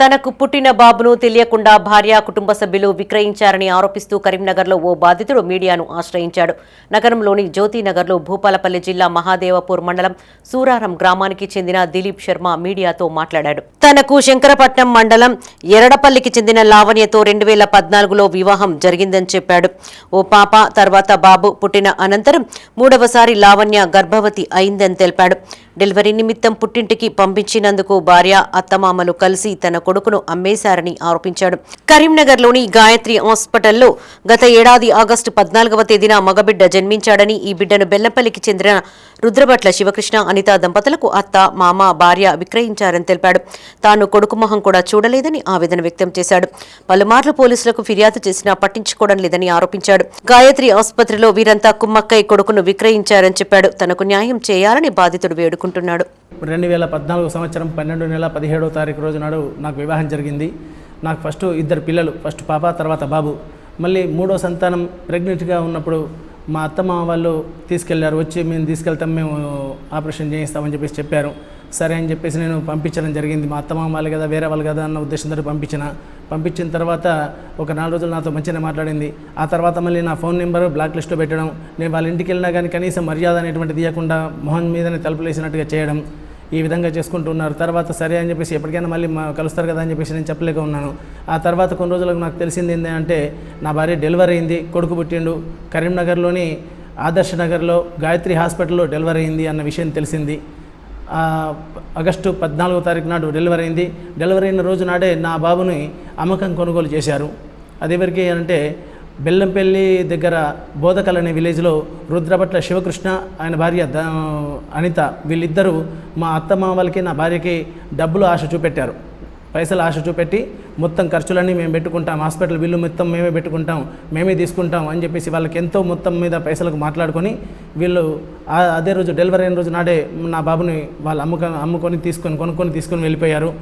తనకు పుట్టిన బాబును తెలియకుండా భార్య కుటుంబ సభ్యులు విక్రయించారని ఆరోపిస్తూ కరీంనగర్లో ఓ బాధితుడు మీడియాను ఆశ్రయించాడు. నగరంలోని జ్యోతినగర్లో భూపాలపల్లి జిల్లా మహాదేవపూర్ మండలం సూరారం గ్రామానికి చెందిన దిలీప్ శర్మ మీడియాతో మాట్లాడాడు. తనకు శంకరపట్నం మండలం ఎరడపల్లికి చెందిన లావణ్యతో రెండు వేల పద్నాలుగులో వివాహం జరిగిందని చెప్పాడు. ఓ పాప తర్వాత బాబు పుట్టిన అనంతరం మూడవసారి లావణ్య గర్భవతి అయిందని తెలిపాడు. డెలివరీ నిమిత్తం పుట్టింటికి పంపించినందుకు భార్య అత్తమామలు కలిసి తన కొడుకును అమ్మేశారని ఆరోపించాడు. కరీంనగర్లోని గాయత్రి హాస్పిటల్లో గత ఏడాది ఆగస్టు పద్నాలుగవ తేదీన మగబిడ్డ జన్మించాడని ఈ బిడ్డను బెల్లంపల్లికి చెందిన రుద్రభట్ల శివకృష్ణ అనిత దంపతులకు అత్త మామ భార్య విక్రయించారని తెలిపాడు. తాను కొడుకు మొహం కూడా చూడలేదని ఆవేదన వ్యక్తం చేశాడు. పలుమార్లు పోలీసులకు ఫిర్యాదు చేసినా పట్టించుకోవడం లేదని ఆరోపించాడు. గాయత్రి ఆసుపత్రిలో వీరంతా కుమ్మక్కై కొడుకును విక్రయించారని చెప్పాడు. తనకు న్యాయం చేయాలని బాధితుడు వేడుకుంటున్నాడు. రెండు వేల పద్నాలుగు సంవత్సరం పన్నెండు నెల పదిహేడో తారీఖు రోజు నాడు నాకు వివాహం జరిగింది. నాకు ఫస్ట్ ఇద్దరు పిల్లలు ఫస్ట్ పాప తర్వాత బాబు. మళ్ళీ మూడో సంతానం ప్రెగ్నెంట్గా ఉన్నప్పుడు మా అత్తమ్మ వాళ్ళు తీసుకెళ్ళారు. వచ్చి మేము తీసుకెళ్తాం మేము ఆపరేషన్ చేయిస్తామని చెప్పేసి చెప్పారు. సరే అని చెప్పేసి నేను పంపించడం జరిగింది. మా అత్తమ్మ వాళ్ళు కదా వేరే వాళ్ళు కదా అన్న ఉద్దేశంతో పంపించిన. పంపించిన తర్వాత ఒక నాలుగు రోజులు నాతో మంచిగా మాట్లాడింది. ఆ తర్వాత మళ్ళీ నా ఫోన్ నెంబర్ బ్లాక్ లిస్ట్లో పెట్టడం. నేను వాళ్ళ ఇంటికి వెళ్ళినా కానీ కనీసం మర్యాద అనేటువంటిది ఇవ్వకుండా మొహన్ మీదనే తలుపులు వేసినట్టుగా చేయడం. ఈ విధంగా చేసుకుంటూ ఉన్నారు తర్వాత సరే అని చెప్పేసి ఎప్పటికైనా మళ్ళీ కలుస్తారు కదా అని చెప్పేసి నేను చెప్పలేక ఉన్నాను. ఆ తర్వాత కొన్ని రోజులకు నాకు తెలిసింది ఏంటంటే నా భార్య డెలివరీ అయింది కొడుకు పుట్టిండు. కరీంనగర్లోని ఆదర్శ నగర్లో గాయత్రి హాస్పిటల్లో డెలివరీ అయింది అన్న విషయం తెలిసింది. ఆగస్టు పద్నాలుగో తారీఖు నాడు డెలివరీ అయింది. డెలివరీ అయిన రోజు నాడే నా బాబుని అమ్మకం కొనుగోలు చేశారు. అదేవరికి అంటే బెల్లంపల్లి దగ్గర బోధకల్ అనే విలేజ్లో రుద్రభట్ల శివకృష్ణ ఆయన భార్య ద- అనిత వీళ్ళిద్దరూ మా అత్తమ్మ వాళ్ళకి నా భార్యకి డబ్బులు ఆశ చూపెట్టారు. పైసలు ఆశ చూపెట్టి మొత్తం ఖర్చులన్నీ మేము పెట్టుకుంటాం. హాస్పిటల్ బిల్లు మొత్తం మేమే పెట్టుకుంటాం. మేమే తీసుకుంటాం అని చెప్పేసి వాళ్ళకి ఎంతో మొత్తం మీద పైసలకు మాట్లాడుకొని వీళ్ళు అదే రోజు డెలివరీ అయిన రోజు నాడే నా బాబుని వాళ్ళు అమ్ముకొని అమ్ముకొని తీసుకొని కొనుక్కొని తీసుకొని వెళ్ళిపోయారు.